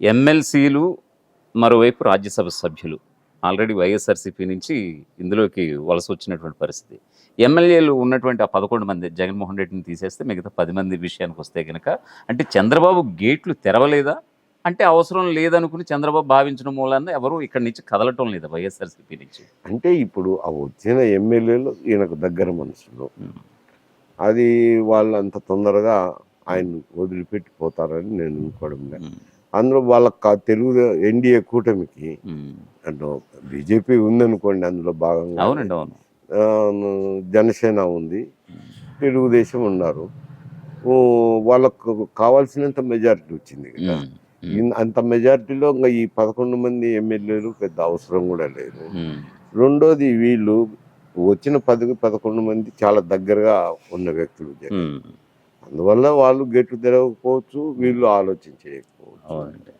ఎమ్మెల్సీలు మరోవైపు రాజ్యసభ సభ్యులు. ఆల్రెడీ వైఎస్ఆర్సీపీ నుంచి ఇందులోకి వలస వచ్చినటువంటి పరిస్థితి. ఎమ్మెల్యేలు ఉన్నటువంటి ఆ పదకొండు మంది జగన్మోహన్ రెడ్డిని తీసేస్తే మిగతా పది మంది విషయానికి వస్తే కనుక అంటే చంద్రబాబు గేట్లు తెరవలేదా? అంటే అవసరం లేదనుకుని చంద్రబాబు భావించడం మూలాన ఎవరు ఇక్కడి నుంచి కదలటం లేదా వైఎస్ఆర్సీపీ నుంచి? అంటే ఇప్పుడు ఆ వచ్చిన ఎమ్మెల్యేలు ఈయనకు దగ్గర మనుషులు. అది వాళ్ళు అంత తొందరగా ఆయన వదిలిపెట్టి పోతారని నేను అనుకోవడం లేదు. అందులో వాళ్ళకి కా- తెలుగు ఎన్డీఏ కూటమికి. అంటే బీజేపీ ఉందనుకోండి అందులో భాగంగా అవునండి అవును. ఆ, జనసేన ఉంది. తెలుగుదేశం ఉన్నారు. వాళ్ళకు కావాల్సినంత మెజారిటీ వచ్చింది కదా. అంత మెజారిటీలో ఇంకా ఈ పదకొండు మంది ఎమ్మెల్యేలు పెద్ద అవసరం కూడా లేదు. రెండోది వీళ్ళు వచ్చిన పది పదకొండు మంది చాలా దగ్గరగా ఉన్న వ్యక్తులు. అందువల్ల వాళ్ళు గెట్లు తెరవకపోవచ్చు వీళ్ళు ఆలోచించకపోవచ్చు అవునండి